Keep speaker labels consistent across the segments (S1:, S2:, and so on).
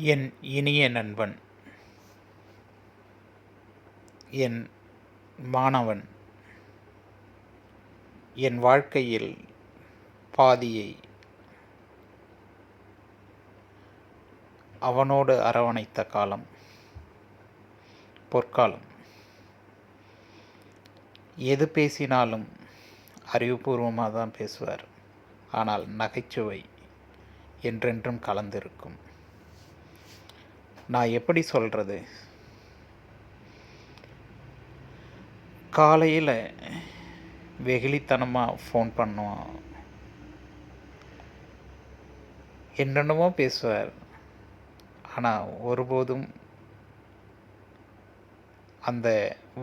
S1: என் இனிய நண்பன் என் மாணவன் என் வாழ்க்கையில் பாதியை அவனோடு அரவணைத்த காலம் பொற்காலம். எது பேசினாலும் அறிவுபூர்வமாக தான் பேசுவார். ஆனால் நகைச்சுவை என்றென்றும் கலந்திருக்கும். நான் எப்படி சொல்கிறது காலையில் வெகுளித்தனமாக ஃபோன் பண்ணுவோம் என்னென்னமோ பேசுவார். ஆனால் ஒருபோதும் அந்த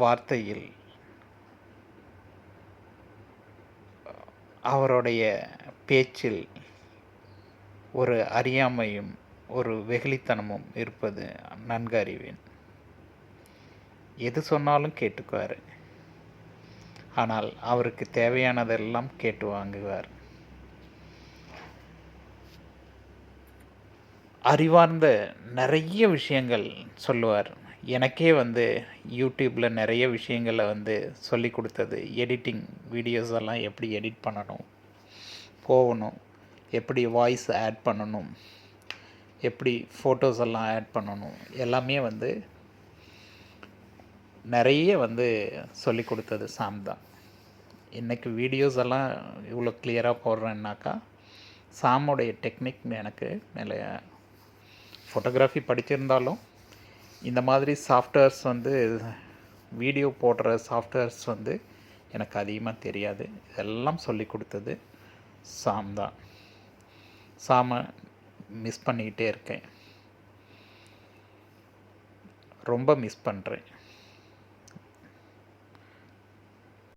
S1: வார்த்தையில் அவருடைய பேச்சில் ஒரு அறியாமையும் ஒரு வெகுளித்தனமும் இருப்பது நன்கு அறிவேன். எது சொன்னாலும் கேட்டுக்குவார். ஆனால் அவருக்கு தேவையானதெல்லாம் கேட்டு வாங்குவார். அறிவார்ந்த நிறைய விஷயங்கள் சொல்லுவார். எனக்கே வந்து யூடியூப்பில் நிறைய விஷயங்களை வந்து சொல்லி கொடுத்தது. எடிட்டிங் வீடியோஸ் எல்லாம் எப்படி எடிட் பண்ணணும் போகணும் எப்படி வாய்ஸ் ஆட் பண்ணணும் எப்படி ஃபோட்டோஸ் எல்லாம் ஆட் பண்ணணும் எல்லாமே வந்து நிறைய வந்து சொல்லி கொடுத்தது சாம் தான். இன்றைக்கி வீடியோஸ் எல்லாம் இவ்வளோ கிளியராக போடுறேன்னாக்கா சாமோடைய டெக்னிக் எனக்கு மேலே ஃபோட்டோகிராஃபி படிச்சிருந்தாலும் இந்த மாதிரி சாஃப்ட்வேர்ஸ் வந்து வீடியோ போடுற சாஃப்ட்வேர்ஸ் வந்து எனக்கு அதிகமாக தெரியாது. இதெல்லாம் சொல்லி கொடுத்தது சாம் தான். சாமை மிஸ் பண்ணிக்கிட்டே இருக்கேன். ரொம்ப மிஸ் பண்ணுறேன்